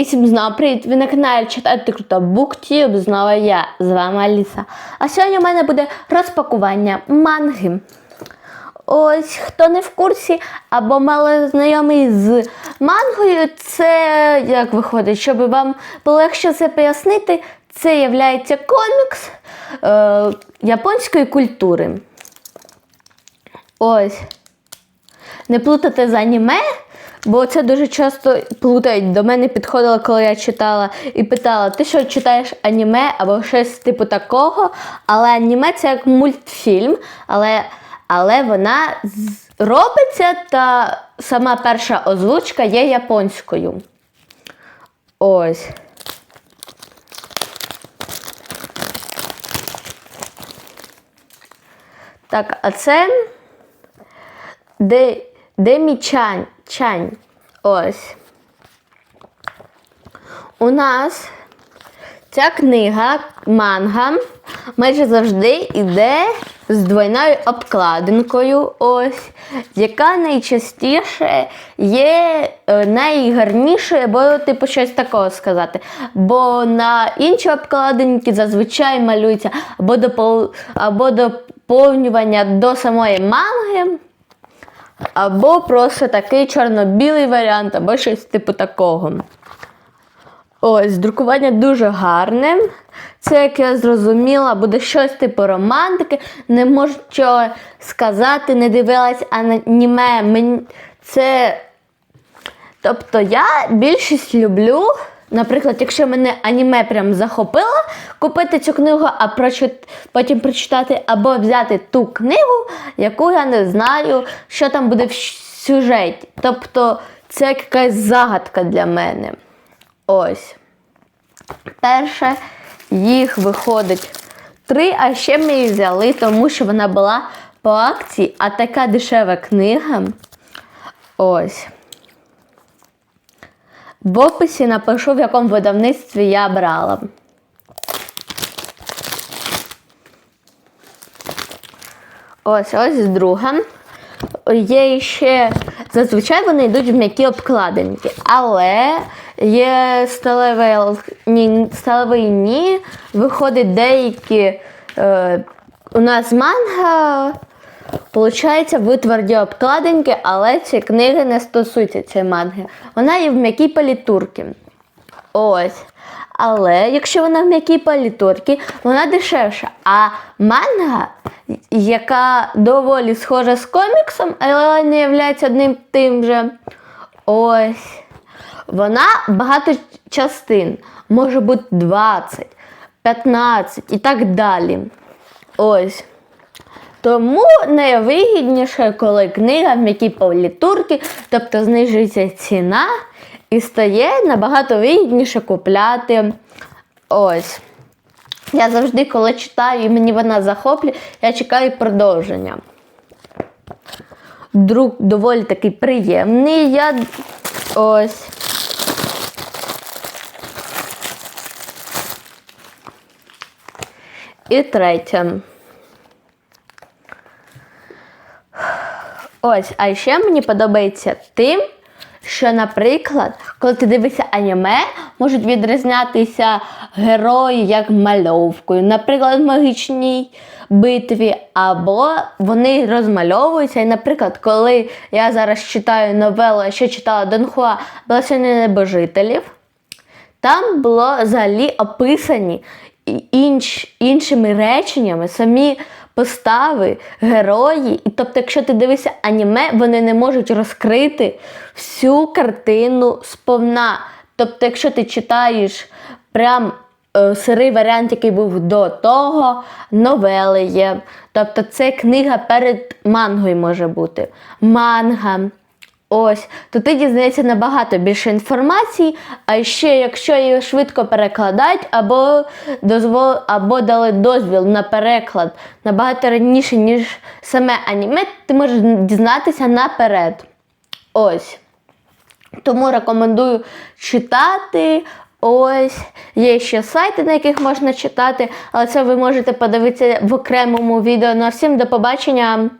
І всім знову привіт! Ви на каналі Читати Круто Буктюб, знову я, з вами Аліса. А сьогодні у мене буде розпакування манги. Ось, хто не в курсі або мало знайомий з мангою, це як виходить, щоб вам легше це пояснити, це є комікс е, японської культури. Ось. Не плутати з аніме, бо це дуже часто плутають. До мене підходило, коли я читала і питала, ти що читаєш аніме або щось типу такого. Але аніме це як мультфільм, але, але вона робиться та сама перша озвучка є японською. Ось. Так, а це де, Демі Чань. Чань. Ось. У нас ця книга, манга, майже завжди йде з двойною обкладинкою, ось, яка найчастіше є е, найгарнішою, або типу щось такого сказати. Бо на інші обкладинки зазвичай малюється або, допол... або доповнювання до самої манги. Або просто такий чорно-білий варіант, або щось типу такого. Ось, друкування дуже гарне. Це, як я зрозуміла, буде щось типу романтики. Не можу що сказати, не дивилась аніме. Це. Тобто я більшість люблю. Наприклад, якщо мене аніме прям захопило, купити цю книгу, а прочит... потім прочитати або взяти ту книгу, яку я не знаю, що там буде в сюжеті. Тобто це якась загадка для мене. Ось. Перше, їх виходить три, а ще ми її взяли, тому що вона була по акції, а така дешева книга. Ось. В описі напишу, в якому видавництві я брала. Ось ось друга. Є ще зазвичай вони йдуть в м'які обкладинки, але є сталевий сталевий ні, виходить деякі. Е, у нас манга Получається в тверді обкладинки, але ці книги не стосуються цієї манги. Вона є в м'якій палітурці. Ось. Але якщо вона в м'якій палітурці, вона дешевша. А манга, яка доволі схожа з коміксом, але не є одним тим же. Ось. Вона багато частин. Може бути 20, 15 і так далі. Ось. Тому найвигідніше, коли книга в м'якій палітурці, тобто знижується ціна і стає набагато вигідніше купляти. Ось. Я завжди, коли читаю і мені вона захоплює, я чекаю продовження. Друг доволі такий приємний. Я ось. І третє. Ось, а ще мені подобається тим, що, наприклад, коли ти дивишся аніме, можуть відрізнятися герої як мальовкою, наприклад, в магічній битві, або вони розмальовуються. І, наприклад, коли я зараз читаю новелу, що читала Донхуа Благословення небожителів, там було взагалі описані інш, іншими реченнями самі постави, герої. І тобто, якщо ти дивишся аніме, вони не можуть розкрити всю картину сповна. Тобто, якщо ти читаєш прям е, сирий варіант, який був до того, новели є. Тобто це книга перед мангою може бути. Манга. Ось, то ти дізнаєшся набагато більше інформації, а ще якщо її швидко перекладають, або дозвол, або дали дозвіл на переклад набагато раніше, ніж саме аніме, ти можеш дізнатися наперед. Ось. Тому рекомендую читати. Ось, є ще сайти, на яких можна читати, але це ви можете подивитися в окремому відео. На всім до побачення!